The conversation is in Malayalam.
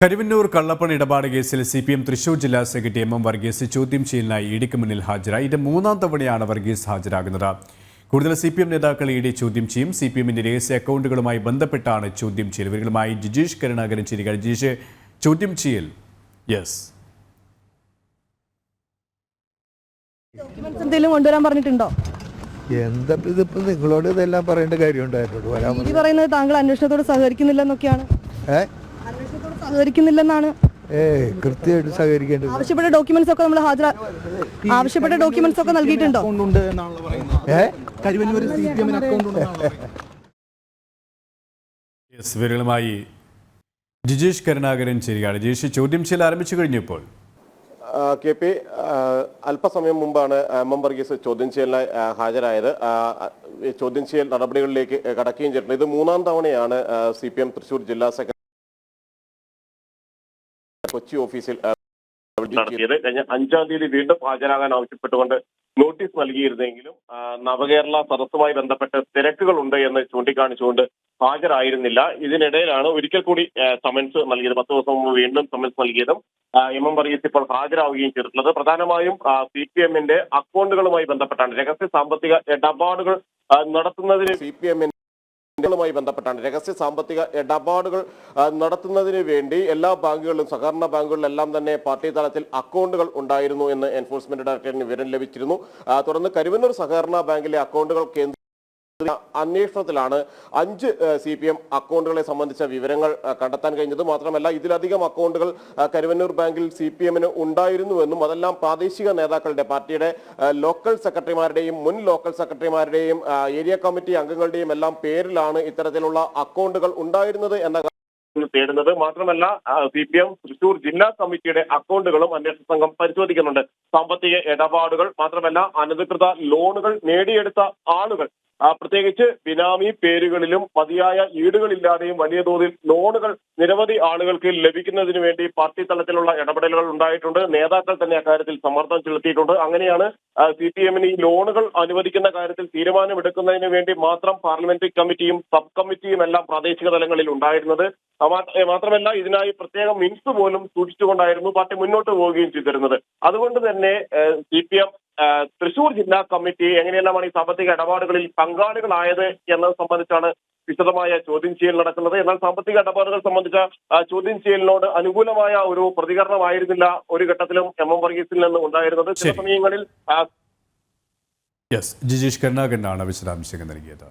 കരുവന്നൂർ കള്ളപ്പണ ഇടപാട് കേസിൽ സി പി എം തൃശൂർ ജില്ലാ സെക്രട്ടറി എം എം വർഗീസ് ചോദ്യം ചെയ്യലിനായി ഇടിക്ക് മുന്നിൽ ഹാജരായി. ഇത് മൂന്നാം തവണയാണ് വർഗീസ് ഹാജരാകുന്നത്. കൂടുതൽ സി പി എം നേതാക്കൾ ഇ ഡി ചോദ്യം ചെയ്യും. സി പി എമ്മിന്റെ രഹസ്യ അക്കൗണ്ടുകളുമായി ബന്ധപ്പെട്ടാണ് ചോദ്യം ചെയ്യൽ. ഇവരുമായി ജിജീഷ് കരുണാകരൻ ചിരിക ജിജീഷ് ചോദ്യം ചെയ്യൽ. യെസ്. എന്തെങ്കിലും കൊണ്ടുവരാൻ പറഞ്ഞിട്ടുണ്ടോ? എന്താ ഇതിപ്പോ നിങ്ങളോട് ഇതെല്ലാം പറയേണ്ട കാര്യമുണ്ടായിരുന്നു പറയുന്നത് താങ്കൾ അന്വേഷണത്തോട് സഹകരിക്കുന്നില്ല എന്നൊക്കെയാണ് അന്വേഷണത്തോട് സഹകരിക്കുന്നില്ലെന്നാണ്. കൃത്യമായിട്ട് സഹകരിക്കേണ്ടത് ആവശ്യപ്പെട്ട ഡോക്യുമെന്റ്സ് ഒക്കെ നമ്മൾ ഹാജരാ ആവശ്യപ്പെട്ട ഡോക്യുമെന്റ്സ് ഒക്കെ നൽകിയിട്ടുണ്ടോ? ഇവരുമായി ജിജീഷ് കരുണാകരൻ ചേരുകയാണ്. ജിജീഷ് ചോദ്യം ചെയ്യൽ ആരംഭിച്ചു കഴിഞ്ഞു ഇപ്പോൾ ആ, കെ പി അല്പസമയം മുമ്പാണ് എം എം വർഗീസ് ചോദ്യം ചെയ്യലിനായി ഹാജരായത്. ചോദ്യം ചെയ്യൽ നടപടികളിലേക്ക് കടക്കുകയും ചെയ്തിട്ടുണ്ട്. ഇത് മൂന്നാം തവണയാണ് സി പി എം തൃശൂർ ജില്ലാ സെക്രട്ടറി കൊച്ചി ഓഫീസിൽ നടത്തിയത്. കഴിഞ്ഞ അഞ്ചാം തീയതി വീണ്ടും ഹാജരാകാൻ ആവശ്യപ്പെട്ടുകൊണ്ട് നോട്ടീസ് നൽകിയിരുന്നെങ്കിലും നവകേരള സദസ്സുമായി ബന്ധപ്പെട്ട് തിരക്കുകൾ ഉണ്ട് എന്ന് ചൂണ്ടിക്കാണിച്ചുകൊണ്ട് ഹാജരായിരുന്നില്ല. ഇതിനിടയിലാണ് ഒരിക്കൽ കൂടി സമൻസ് നൽകിയത്. പത്ത് ദിവസം മുമ്പ് വീണ്ടും സമൻസ് നൽകിയതും എം എം വർഗീസ് ഇപ്പോൾ ഹാജരാവുകയും ചെയ്തിട്ടുള്ളത്. പ്രധാനമായും സി പി എമ്മിന്റെ അക്കൗണ്ടുകളുമായി ബന്ധപ്പെട്ടാണ്. രഹസ്യ സാമ്പത്തിക ഇടപാടുകൾ നടത്തുന്നതിന് സി പി എമ്മിന്റെ ുമായി ബന്ധപ്പെട്ടാണ്. രഹസ്യ സാമ്പത്തിക ഇടപാടുകൾ നടത്തുന്നതിന് വേണ്ടി എല്ലാ ബാങ്കുകളിലും സഹകരണ ബാങ്കുകളിലെല്ലാം തന്നെ പാർട്ടി തലത്തിൽ അക്കൗണ്ടുകൾ ഉണ്ടായിരുന്നു എന്ന് എൻഫോഴ്സ്മെന്റ് ഡയറക്ടറേറ്റിന് വിവരം ലഭിച്ചിരുന്നു. തുടർന്ന് കരുവന്നൂർ സഹകരണ ബാങ്കിലെ അക്കൗണ്ടുകൾ കേന്ദ്ര അന്വേഷണത്തിലാണ് അഞ്ച് സി പി എം അക്കൗണ്ടുകളെ സംബന്ധിച്ച വിവരങ്ങൾ കണ്ടെത്താൻ കഴിഞ്ഞത്. മാത്രമല്ല ഇതിലധികം അക്കൗണ്ടുകൾ കരുവന്നൂർ ബാങ്കിൽ സി പി എമ്മിന് ഉണ്ടായിരുന്നുവെന്നും അതെല്ലാം പ്രാദേശിക നേതാക്കളുടെ പാർട്ടിയുടെ ലോക്കൽ സെക്രട്ടറിമാരുടെയും മുൻ ലോക്കൽ സെക്രട്ടറിമാരുടെയും ഏരിയ കമ്മിറ്റി അംഗങ്ങളുടെയും എല്ലാം പേരിലാണ് ഇത്തരത്തിലുള്ള അക്കൗണ്ടുകൾ ഉണ്ടായിരുന്നത് എന്ന തേടുന്നത് മാത്രമല്ല സി പി എം തൃശൂർ ജില്ലാ കമ്മിറ്റിയുടെ അക്കൗണ്ടുകളും അന്വേഷണ സംഘം പരിശോധിക്കുന്നുണ്ട്. സാമ്പത്തിക ഇടപാടുകൾ മാത്രമല്ല അനധികൃത ലോണുകൾ നേടിയെടുത്ത ആളുകൾ പ്രത്യേകിച്ച് ബിനാമി പേരുകളിലും മതിയായ ഈടുകളില്ലാതെയും വലിയ തോതിൽ ലോണുകൾ നിരവധി ആളുകൾക്ക് ലഭിക്കുന്നതിന് വേണ്ടി പാർട്ടി തലത്തിലുള്ള ഇടപെടലുകൾ ഉണ്ടായിട്ടുണ്ട്. നേതാക്കൾ തന്നെ അക്കാര്യത്തിൽ സമ്മർദ്ദം ചെലുത്തിയിട്ടുണ്ട്. അങ്ങനെയാണ് സി പി എമ്മിന് ഈ ലോണുകൾ അനുവദിക്കുന്ന കാര്യത്തിൽ തീരുമാനമെടുക്കുന്നതിന് വേണ്ടി മാത്രം പാർലമെന്ററി കമ്മിറ്റിയും സബ് കമ്മിറ്റിയും എല്ലാം പ്രാദേശിക തലങ്ങളിൽ ഉണ്ടായിരുന്നത്. മാത്രമല്ല ഇതിനായി പ്രത്യേകം മിൻസ് പോലും സൂക്ഷിച്ചുകൊണ്ടായിരുന്നു പാർട്ടി മുന്നോട്ട് പോവുകയും ചെയ്തിരുന്നത്. അതുകൊണ്ട് തന്നെ സി പി എം തൃശൂർ ജില്ലാ കമ്മിറ്റി എങ്ങനെയെല്ലാമാണ് ഈ സാമ്പത്തിക ഇടപാടുകളിൽ പങ്കാളികളായത് എന്നത് സംബന്ധിച്ചാണ് വിശദമായ ചോദ്യം ചെയ്യൽ നടക്കുന്നത്. എന്നാൽ സാമ്പത്തിക ഇടപാടുകൾ സംബന്ധിച്ച ചോദ്യം ചെയ്യലിനോട് അനുകൂലമായ ഒരു പ്രതികരണമായിരുന്നില്ല ഒരു ഘട്ടത്തിലും എം എം വർഗീസിൽ നിന്ന് ഉണ്ടായിരുന്നത്. ചില സമയങ്ങളിൽ യെസ് ജിജീഷ് കരുണാകരനാണ് വിശദാംശങ്ങൾ നൽകിയത്.